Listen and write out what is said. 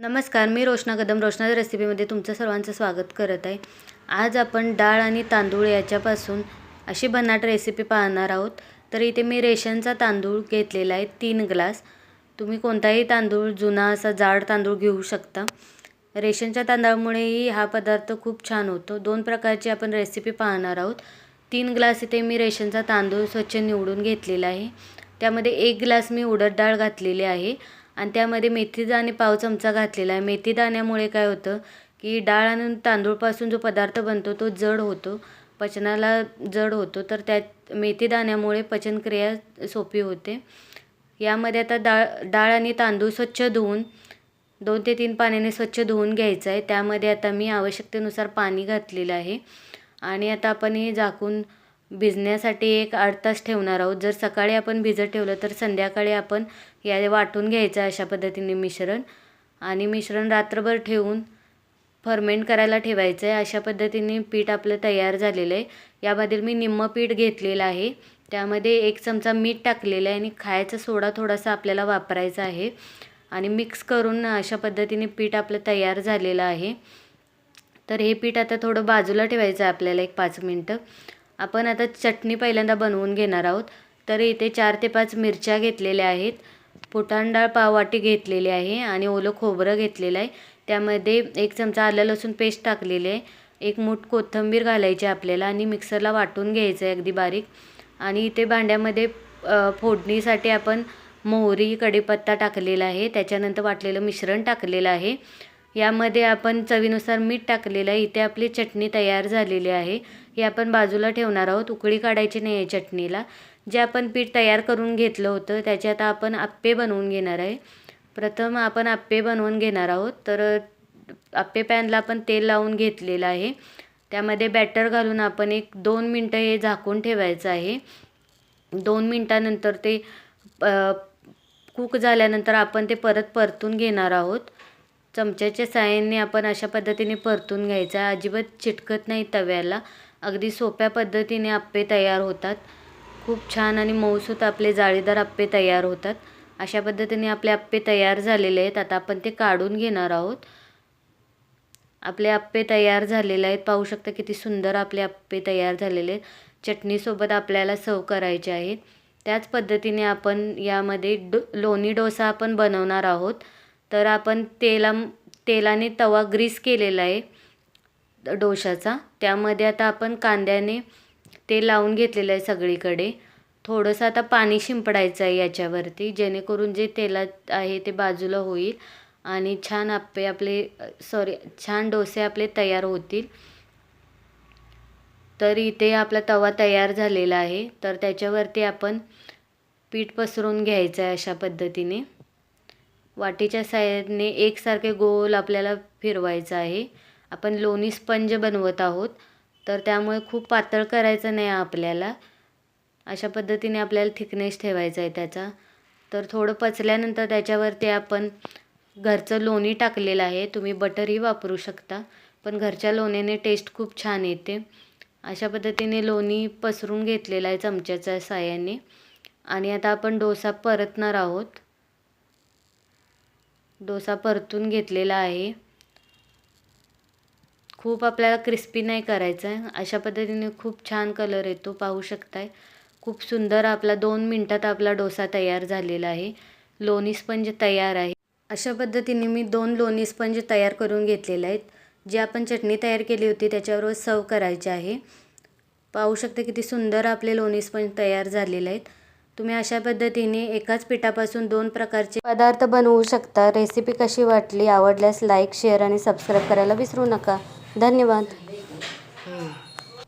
नमस्कार मी रोशना कदम रोशना रेसिपीमध्ये तुमचं सर्वांचं स्वागत करत आहे. आज आपण डाळ आणि तांदूळ याच्यापासून अशी भन्नाट रेसिपी पाहणार आहोत. तर इथे मी रेशनचा तांदूळ घेतलेला आहे तीन ग्लास. तुम्ही कोणताही तांदूळ जुना असा जाड तांदूळ घेऊ शकता. रेशनच्या तांदळामुळेही हा पदार्थ खूप छान होतो. दोन प्रकारची आपण रेसिपी पाहणार आहोत. तीन ग्लास इथे मी रेशनचा तांदूळ स्वच्छ निवडून घेतलेला आहे. त्यामध्ये एक ग्लास मी उडद डाळ घातलेली आहे. आणि त्यामध्ये मेथीचा आणि पाव चमचा घातलेला आहे. मेथीदाण्यामुळे काय होतं की डाळ आणि तांदूळपासून जो पदार्थ बनतो तो जड होतो. पचनाला जड होतो. तर त्यात मेथीदाण्यामुळे पचनक्रिया सोपी होते. यामध्ये आता डाळ डाळ आणि तांदूळ स्वच्छ धुवून दोन ते तीन पाण्याने स्वच्छ धुवून घ्यायचं आहे. त्यामध्ये आता मी आवश्यकतेनुसार पाणी घातलेलं आहे. आणि आता आपण हे झाकून भिजण्यासाठी एक आठ तास ठेवणार आहोत. जर सकाळी आपण भिजत ठेवलं तर संध्याकाळी आपण या वाटून घ्यायचं अशा पद्धतीने मिश्रण. आणि मिश्रण रात्रभर ठेवून फर्मेंट करायला ठेवायचं आहे अशा पद्धतीने पीठ आपलं तयार झालेलं आहे. यामधील मी निम्मं पीठ घेतलेलं आहे. त्यामध्ये एक चमचा मीठ टाकलेलं आहे आणि खायचा सोडा थोडासा आपल्याला वापरायचा आहे. आणि मिक्स करून अशा पद्धतीने पीठ आपलं तयार झालेलं आहे. तर हे पीठ आता थोडं बाजूला ठेवायचं आहे आपल्याला एक पाच मिनटं. आपण आता चटणी पहिल्यांदा बनवून घेणार आहोत. तर इथे चार ते पाच मिरच्या घेतलेल्या आहेत. फुटाण डाळ पाववाटी घेतलेली आहे आणि ओलं खोबरं घेतलेलं आहे. त्यामध्ये एक चमचा आलं लसूण पेस्ट टाकलेली आहे. एक मूठ कोथिंबीर घालायची आपल्याला आणि मिक्सरला वाटून घ्यायचं आहे अगदी बारीक. आणि इथे भांड्यामध्ये फोडणीसाठी आपण मोहरी कढीपत्ता टाकलेला आहे. त्याच्यानंतर वाटलेलं मिश्रण टाकलेलं आहे. यामध्ये आपण चवीनुसार मीठ टाकलेलं आहे. इथे आपली चटणी तयार झालेली आहे. हे आपण बाजूला ठेवणार आहोत. उकळी काढायची नाही आहे चटणीला. जे आपण पीठ तयार करून घेतलं होतं त्याचे आता आपण आप्पे बनवून घेणार आहे. प्रथम आपण आप्पे बनवून घेणार आहोत. तर आप्पे पॅनला आपण तेल लावून घेतलेलं आहे. त्यामध्ये बॅटर घालून आपण एक दोन मिनटं हे झाकून ठेवायचं आहे. दोन मिनटानंतर ते कुक झाल्यानंतर आपण ते परत परतून घेणार आहोत. चमच्याच्या साहाय्याने आपण अशा पद्धतीने परतून घ्यायचा. अजिबात चिटकत नाही तव्याला. अगदी सोप्या पद्धतीने आप्पे तयार होतात. खूप छान आणि मऊसूत आपले जाळीदार आप्पे तयार होतात. अशा पद्धतीने आपले आप्पे तयार झालेले आहेत. आता आपण ते काढून घेणार आहोत. आपले आप्पे तयार झालेले आहेत. पाहू शकता किती सुंदर आपले आप्पे तयार झालेले आहेत. चटणीसोबत आपल्याला सर्व करायचे आहेत. त्याच पद्धतीने आपण यामध्ये डो लोणी डोसा आपण बनवणार आहोत. तर आपण तेला तेलाने तवा ग्रीस केलेला आहे डोशाचा. त्यामध्ये आता आपण कांद्याने तेल लावून घेतलेलं आहे सगळीकडे. थोडंसं आता पाणी शिंपडायचं आहे याच्यावरती जेणेकरून जे तेलात आहे ते बाजूला होईल आणि छान आप्पे आपले सॉरी छान डोसे आपले तयार होतील. तर इथे आपला तवा तयार झालेला आहे. तर त्याच्यावरती आपण पीठ पसरून घ्यायचं आहे अशा पद्धतीने. वाटीच्या साह्याने एकसारखे गोल आपल्याला फिरवायचं आहे. आपण लोणी स्पंज बनवत आहोत तर त्यामुळे खूप पातळ करायचं नाही आपल्याला. अशा पद्धतीने आपल्याला थिकनेस ठेवायचा आहे त्याचा. तर थोडं पचल्यानंतर त्याच्यावरती आपण घरचं लोणी टाकलेलं आहे. तुम्ही बटरही वापरू शकता पण घरच्या लोण्याने टेस्ट खूप छान येते. अशा पद्धतीने लोणी पसरून घेतलेलं आहे चमच्याच्या साह्याने. आणि आता आपण डोसा परतणार आहोत. डोसा परतून घेतलेला आहे. खूप आपल्याला क्रिस्पी नाही करायचं आहे अशा पद्धतीने खूप छान कलर येतो. पाहू शकताय. खूप सुंदर आपला दोन मिनटात आपला डोसा तयार झालेला आहे. लोणी स्पंज तयार आहे. अशा पद्धतीने मी दोन लोणी स्पंज तयार करून घेतलेले आहेत. जे आपण चटणी तयार केली होती त्याच्याबरोबर सर्व करायचे आहे. पाहू शकता किती सुंदर आपले लोणी स्पंज तयार झालेले आहेत. तुम्ही अशा पद्धतीने एकाच पिठापासून दोन प्रकारचे पदार्थ बनवू शकता. रेसिपी कशी वाटली आवडल्यास लाईक शेअर आणि सबस्क्राईब करायला विसरू नका. धन्यवाद.